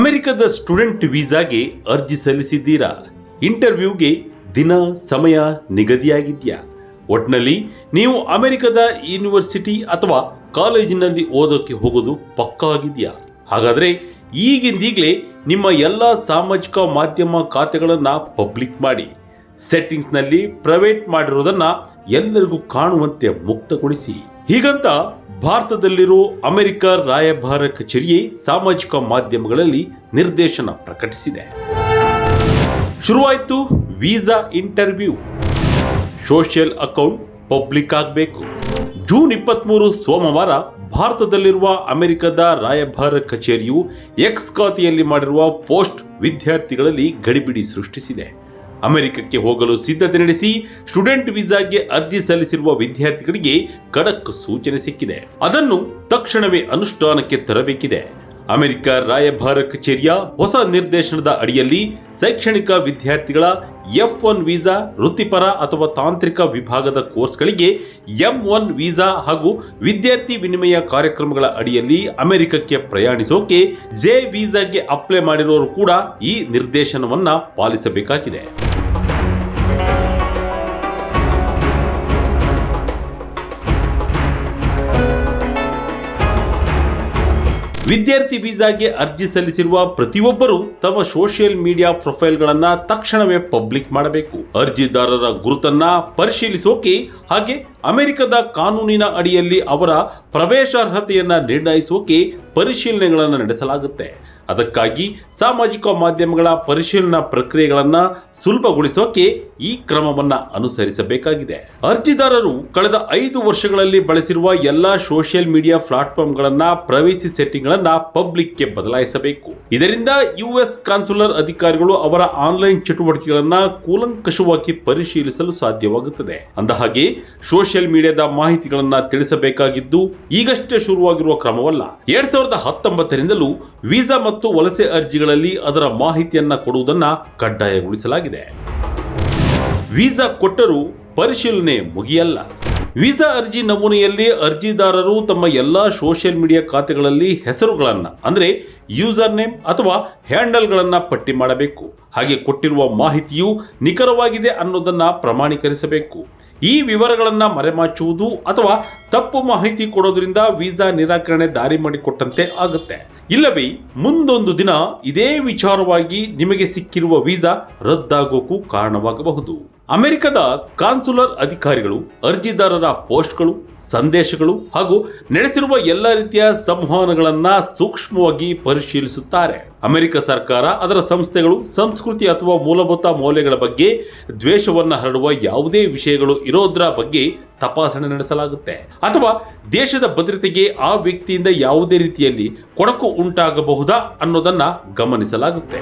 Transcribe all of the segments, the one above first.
ಅಮೆರಿಕದ ಸ್ಟೂಡೆಂಟ್ ವೀಸಾಗೆ ಅರ್ಜಿ ಸಲ್ಲಿಸಿದ್ದೀರಾ? ಇಂಟರ್ವ್ಯೂಗೆ ದಿನ ಸಮಯ ನಿಗದಿಯಾಗಿದೆಯಾ? ಒಟ್ನಲ್ಲಿ ನೀವು ಅಮೆರಿಕದ ಯೂನಿವರ್ಸಿಟಿ ಅಥವಾ ಕಾಲೇಜಿನಲ್ಲಿ ಓದೋಕೆ ಹೋಗೋದು ಪಕ್ಕಾ ಆಗಿದೆಯಾ ಹಾಗಾದರೆ ಈಗಿಂದೀಗಲೇ ನಿಮ್ಮ ಎಲ್ಲ ಸಾಮಾಜಿಕ ಮಾಧ್ಯಮ ಖಾತೆಗಳನ್ನು ಪಬ್ಲಿಕ್ ಮಾಡಿ. ಸೆಟ್ಟಿಂಗ್ಸ್ನಲ್ಲಿ ಪ್ರೈವೇಟ್ ಮಾಡಿರೋದನ್ನ ಎಲ್ಲರಿಗೂ ಕಾಣುವಂತೆ ಮುಕ್ತಗೊಳಿಸಿ. ಹೀಗಂತ ಭಾರತದಲ್ಲಿರೋ ಅಮೆರಿಕ ರಾಯಭಾರ ಕಚೇರಿಯೇ ಸಾಮಾಜಿಕ ಮಾಧ್ಯಮಗಳಲ್ಲಿ ನಿರ್ದೇಶನ ಪ್ರಕಟಿಸಿದೆ. ಶುರುವಾಯಿತು visa interview. Social account public ಆಗಬೇಕು. ಜೂನ್ ಇಪ್ಪತ್ತ್ಮೂರು ಸೋಮವಾರ ಭಾರತದಲ್ಲಿರುವ ಅಮೆರಿಕದ ರಾಯಭಾರ ಕಚೇರಿಯು ಎಕ್ಸ್ ಖಾತೆಯಲ್ಲಿ ಮಾಡಿರುವ ಪೋಸ್ಟ್ ವಿದ್ಯಾರ್ಥಿಗಳಲ್ಲಿ ಗಡಿಬಿಡಿ ಸೃಷ್ಟಿಸಿದೆ. ಅಮೆರಿಕಕ್ಕೆ ಹೋಗಲು ಸಿದ್ಧತೆ ನಡೆಸಿ ಸ್ಟೂಡೆಂಟ್ ವೀಸಾಗೆ ಅರ್ಜಿ ಸಲ್ಲಿಸಿರುವ ವಿದ್ಯಾರ್ಥಿಗಳಿಗೆ ಖಡಕ್ ಸೂಚನೆ ಸಿಕ್ಕಿದೆ. ಅದನ್ನು ತಕ್ಷಣವೇ ಅನುಷ್ಠಾನಕ್ಕೆ ತರಬೇಕಿದೆ. ಅಮೆರಿಕ ರಾಯಭಾರ ಕಚೇರಿಯ ಹೊಸ ನಿರ್ದೇಶನದ ಅಡಿಯಲ್ಲಿ ಶೈಕ್ಷಣಿಕ ವಿದ್ಯಾರ್ಥಿಗಳ ಎಫ್ ಒನ್ ವೀಸಾ, ವೃತ್ತಿಪರ ಅಥವಾ ತಾಂತ್ರಿಕ ವಿಭಾಗದ ಕೋರ್ಸ್ಗಳಿಗೆ ಎಂ ಒನ್ ವೀಸಾ ಹಾಗೂ ವಿದ್ಯಾರ್ಥಿ ವಿನಿಮಯ ಕಾರ್ಯಕ್ರಮಗಳ ಅಡಿಯಲ್ಲಿ ಅಮೆರಿಕಕ್ಕೆ ಪ್ರಯಾಣಿಸೋಕೆ ಜೆ ವೀಸಾಗೆ ಅಪ್ಲೈ ಮಾಡಿರೋರು ಕೂಡ ಈ ನಿರ್ದೇಶನವನ್ನು ಪಾಲಿಸಬೇಕಾಗಿದೆ. ವಿದ್ಯಾರ್ಥಿ ವೀಸಾಗೆ ಅರ್ಜಿ ಸಲ್ಲಿಸಿರುವ ಪ್ರತಿಯೊಬ್ಬರು ತಮ್ಮ ಸೋಷಿಯಲ್ ಮೀಡಿಯಾ ಪ್ರೊಫೈಲ್ಗಳನ್ನ ತಕ್ಷಣವೇ ಪಬ್ಲಿಕ್ ಮಾಡಬೇಕು. ಅರ್ಜಿದಾರರ ಗುರುತನ್ನ ಪರಿಶೀಲಿಸೋಕೆ ಹಾಗೆ ಅಮೆರಿಕದ ಕಾನೂನಿನ ಅಡಿಯಲ್ಲಿ ಅವರ ಪ್ರವೇಶಾರ್ಹತೆಯನ್ನ ನಿರ್ಣಯಿಸೋಕೆ ಪರಿಶೀಲನೆಗಳನ್ನು ನಡೆಸಲಾಗುತ್ತೆ. ಅದಕ್ಕಾಗಿ ಸಾಮಾಜಿಕ ಮಾಧ್ಯಮಗಳ ಪರಿಶೀಲನಾ ಪ್ರಕ್ರಿಯೆಗಳನ್ನು ಸುಲಭಗೊಳಿಸೋಕೆ ಈ ಕ್ರಮವನ್ನ ಅನುಸರಿಸಬೇಕಾಗಿದೆ. ಅರ್ಜಿದಾರರು ಕಳೆದ ಐದು ವರ್ಷಗಳಲ್ಲಿ ಬಳಸಿರುವ ಎಲ್ಲಾ ಸೋಷಿಯಲ್ ಮೀಡಿಯಾ ಪ್ಲಾಟ್ಫಾರ್ಮ್ಗಳನ್ನ ಪ್ರವೇಶಿ ಸೆಟ್ಟಿಂಗ್ಗಳನ್ನು ಪಬ್ಲಿಕ್ಗೆ ಬದಲಾಯಿಸಬೇಕು. ಇದರಿಂದ ಯುಎಸ್ ಕಾನ್ಸುಲರ್ ಅಧಿಕಾರಿಗಳು ಅವರ ಆನ್ಲೈನ್ ಚಟುವಟಿಕೆಗಳನ್ನ ಕೂಲಂಕಷವಾಗಿ ಪರಿಶೀಲಿಸಲು ಸಾಧ್ಯವಾಗುತ್ತದೆ. ಅಂದಹಾಗೆ ಸೋಷಿಯಲ್ ಮೀಡಿಯಾದ ಮಾಹಿತಿಗಳನ್ನ ತಿಳಿಸಬೇಕಾಗಿದ್ದು ಈಗಷ್ಟೇ ಶುರುವಾಗಿರುವ ಕ್ರಮವಲ್ಲ. ಎರಡ್ ಸಾವಿರದ ಹತ್ತೊಂಬತ್ತರಿಂದಲೂ ವೀಸಾ ಮತ್ತು ವಲಸೆ ಅರ್ಜಿಗಳಲ್ಲಿ ಅದರ ಮಾಹಿತಿಯನ್ನ ಕೊಡುವುದನ್ನು ಕಡ್ಡಾಯಗೊಳಿಸಲಾಗಿದೆ. ವೀಸಾ ಕೊಟ್ಟರೂ ಪರಿಶೀಲನೆ ಮುಗಿಯಲ್ಲ. ವೀಸಾ ಅರ್ಜಿ ನಮೂನೆಯಲ್ಲಿ ಅರ್ಜಿದಾರರು ತಮ್ಮ ಎಲ್ಲ ಸೋಷಿಯಲ್ ಮೀಡಿಯಾ ಖಾತೆಗಳಲ್ಲಿ ಹೆಸರುಗಳನ್ನು, ಅಂದರೆ ಯೂಸರ್ ನೇಮ್ ಅಥವಾ ಹ್ಯಾಂಡಲ್ಗಳನ್ನು ಪಟ್ಟಿ ಮಾಡಬೇಕು. ಹಾಗೆ ಕೊಟ್ಟಿರುವ ಮಾಹಿತಿಯು ನಿಖರವಾಗಿದೆ ಅನ್ನೋದನ್ನು ಪ್ರಮಾಣೀಕರಿಸಬೇಕು. ಈ ವಿವರಗಳನ್ನು ಮರೆಮಾಚುವುದು ಅಥವಾ ತಪ್ಪು ಮಾಹಿತಿ ಕೊಡೋದ್ರಿಂದ ವೀಸಾ ನಿರಾಕರಣೆ ದಾರಿ ಮಾಡಿಕೊಟ್ಟಂತೆ ಆಗುತ್ತೆ. ಇಲ್ಲವೇ ಮುಂದೊಂದು ದಿನ ಇದೇ ವಿಚಾರವಾಗಿ ನಿಮಗೆ ಸಿಕ್ಕಿರುವ ವೀಸಾ ರದ್ದಾಗೋಕ್ಕೂ ಕಾರಣವಾಗಬಹುದು. ಅಮೆರಿಕದ ಕಾನ್ಸುಲರ್ ಅಧಿಕಾರಿಗಳು, ಅರ್ಜಿದಾರರ ಪೋಸ್ಟ್ಗಳು, ಸಂದೇಶಗಳು ಹಾಗೂ ನಡೆಸಿರುವ ಎಲ್ಲ ರೀತಿಯ ಸಂವಹನಗಳನ್ನು ಸೂಕ್ಷ್ಮವಾಗಿ ಪರಿಶೀಲಿಸುತ್ತಾರೆ. ಅಮೆರಿಕ ಸರ್ಕಾರ, ಅದರ ಸಂಸ್ಥೆಗಳು, ಸಂಸ್ಕೃತಿ ಅಥವಾ ಮೂಲಭೂತ ಮೌಲ್ಯಗಳ ಬಗ್ಗೆ ದ್ವೇಷವನ್ನು ಹರಡುವ ಯಾವುದೇ ವಿಷಯಗಳು ಇರೋದ್ರ ಬಗ್ಗೆ ತಪಾಸಣೆ ನಡೆಸಲಾಗುತ್ತೆ. ಅಥವಾ ದೇಶದ ಭದ್ರತೆಗೆ ಆ ವ್ಯಕ್ತಿಯಿಂದ ಯಾವುದೇ ರೀತಿಯಲ್ಲಿ ಕೊಡಕು ಉಂಟಾಗಬಹುದಾ ಅನ್ನೋದನ್ನ ಗಮನಿಸಲಾಗುತ್ತೆ.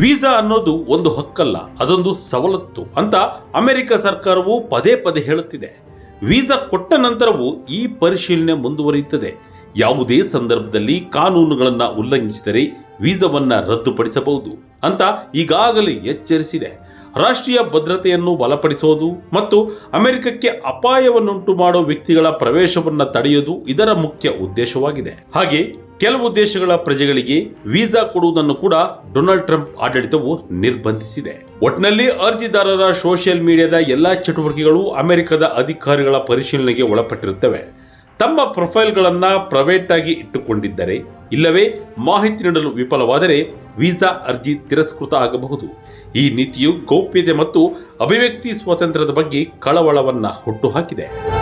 ವೀಸಾ ಅನ್ನೋದು ಒಂದು ಹಕ್ಕಲ್ಲ, ಅದೊಂದು ಸವಲತ್ತು ಅಂತ ಅಮೆರಿಕ ಸರ್ಕಾರವು ಪದೇ ಪದೇ ಹೇಳುತ್ತಿದೆ. ವೀಸಾ ಕೊಟ್ಟ ನಂತರವೂ ಈ ಪರಿಶೀಲನೆ ಮುಂದುವರಿಯುತ್ತದೆ. ಯಾವುದೇ ಸಂದರ್ಭದಲ್ಲಿ ಕಾನೂನುಗಳನ್ನು ಉಲ್ಲಂಘಿಸಿದರೆ ವೀಸಾವನ್ನ ರದ್ದುಪಡಿಸಬಹುದು ಅಂತ ಈಗಾಗಲೇ ಎಚ್ಚರಿಸಿದೆ. ರಾಷ್ಟ್ರೀಯ ಭದ್ರತೆಯನ್ನು ಬಲಪಡಿಸೋದು ಮತ್ತು ಅಮೆರಿಕಕ್ಕೆ ಅಪಾಯವನ್ನುಂಟು ಮಾಡುವ ವ್ಯಕ್ತಿಗಳ ಪ್ರವೇಶವನ್ನು ತಡೆಯೋದು ಇದರ ಮುಖ್ಯ ಉದ್ದೇಶವಾಗಿದೆ. ಹಾಗೆ ಕೆಲವು ದೇಶಗಳ ಪ್ರಜೆಗಳಿಗೆ ವೀಸಾ ಕೊಡುವುದನ್ನು ಕೂಡ ಡೊನಾಲ್ಡ್ ಟ್ರಂಪ್ ಆಡಳಿತವು ನಿರ್ಬಂಧಿಸಿದೆ. ಒಟ್ನಲ್ಲಿ ಅರ್ಜಿದಾರರ ಸೋಷಿಯಲ್ ಮೀಡಿಯಾದ ಎಲ್ಲಾ ಚಟುವಟಿಕೆಗಳು ಅಮೆರಿಕದ ಅಧಿಕಾರಿಗಳ ಪರಿಶೀಲನೆಗೆ ಒಳಪಟ್ಟಿರುತ್ತವೆ. ತಮ್ಮ ಪ್ರೊಫೈಲ್ಗಳನ್ನ ಪ್ರೈವೇಟ್ ಆಗಿ ಇಟ್ಟುಕೊಂಡಿದ್ದರೆ, ಇಲ್ಲವೇ ಮಾಹಿತಿ ನೀಡಲು ವಿಫಲವಾದರೆ ವೀಸಾ ಅರ್ಜಿ ತಿರಸ್ಕೃತ ಆಗಬಹುದು. ಈ ನೀತಿಯು ಗೌಪ್ಯತೆ ಮತ್ತು ಅಭಿವ್ಯಕ್ತಿ ಸ್ವಾತಂತ್ರ್ಯದ ಬಗ್ಗೆ ಕಳವಳವನ್ನು ಹುಟ್ಟುಹಾಕಿದೆ